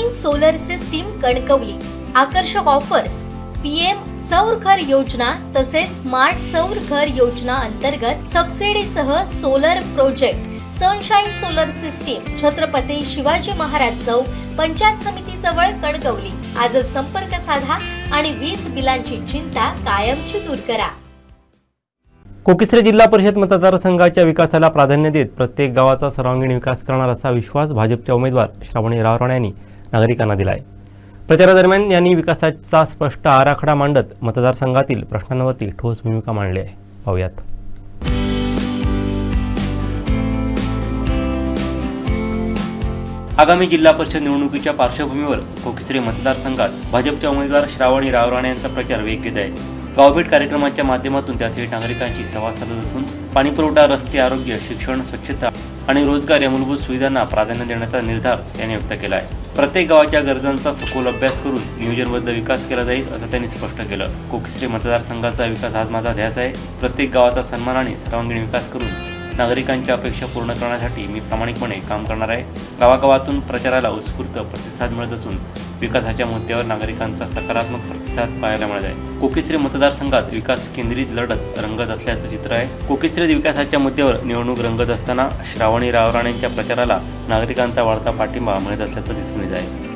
Sunshine solar system Kankavli. आकर्षक offers PM सौर घर योजना तसेच स्मार्ट सौर घर योजना अंतर्गत सबसिडीसह solar project sunshine solar system Chhatrapati Shivaji Maharaj चौक पंचायत समिती जवळ कणकवली. आजच संपर्क साधा आणि वीज बिलांची चिंता कायमची दूर करा. कोकिसरे जिल्हा परिषद मतदारसंघाच्या विकासाला प्राधान्य देत प्रत्येक गावाचा सर्वांगीण विकास करणार असा विश्वास भाजपच्या उमेदवार श्रावणी रावराणे यांनी नागरिकांना दिला आहे प्रचारादरम्यान यांनी विकासाचा स्पष्ट आराखडा मांडत मतदारसंघातील प्रश्नांवरती ठोस भूमिका मांडली आहे. पाहूयात. आगामी जिल्हा परिषद निवडणुकीच्या पार्श्वभूमीवर कोकिसरे मतदारसंघात भाजपच्या उमेदवार श्रावणी रावराणे यांचा प्रचार वेग घेत आहे. गावभेट कार्यक्रमाच्या माध्यमातून त्या थेट नागरिकांशी संवाद साधत असून पाणीपुरवठा रस्ते आरोग्य शिक्षण स्वच्छता आणि रोजगार या मूलभूत सुविधांना प्राधान्य देण्याचा निर्धार त्यांनी व्यक्त केला आहे. प्रत्येक गावाच्या गरजांचा सखोल अभ्यास करून नियोजनबद्ध विकास केला जाईल असं त्यांनी स्पष्ट केलं. कोकिश्री मतदारसंघाचा विकास हाच माझा ध्यास आहे. प्रत्येक गावाचा सन्मान आणि सर्वांगीण विकास करून नागरिकांच्या अपेक्षा पूर्ण करण्यासाठी मी प्रामाणिकपणे काम करणार आहे. गावागावातून प्रचाराला उत्स्फूर्त प्रतिसाद मिळत असून विकासाच्या मुद्द्यावर नागरिकांचा सकारात्मक प्रतिसाद पाहायला मिळत आहे कोकिसरे मतदारसंघात विकास केंद्रित लढत रंगत असल्याचं चित्र आहे. कोकिसरे विकासाच्या मुद्द्यावर निवडणूक रंगत असताना श्रावणी रावराणेंच्या प्रचाराला नागरिकांचा वाढता पाठिंबा मिळत असल्याचं दिसून येत आहे.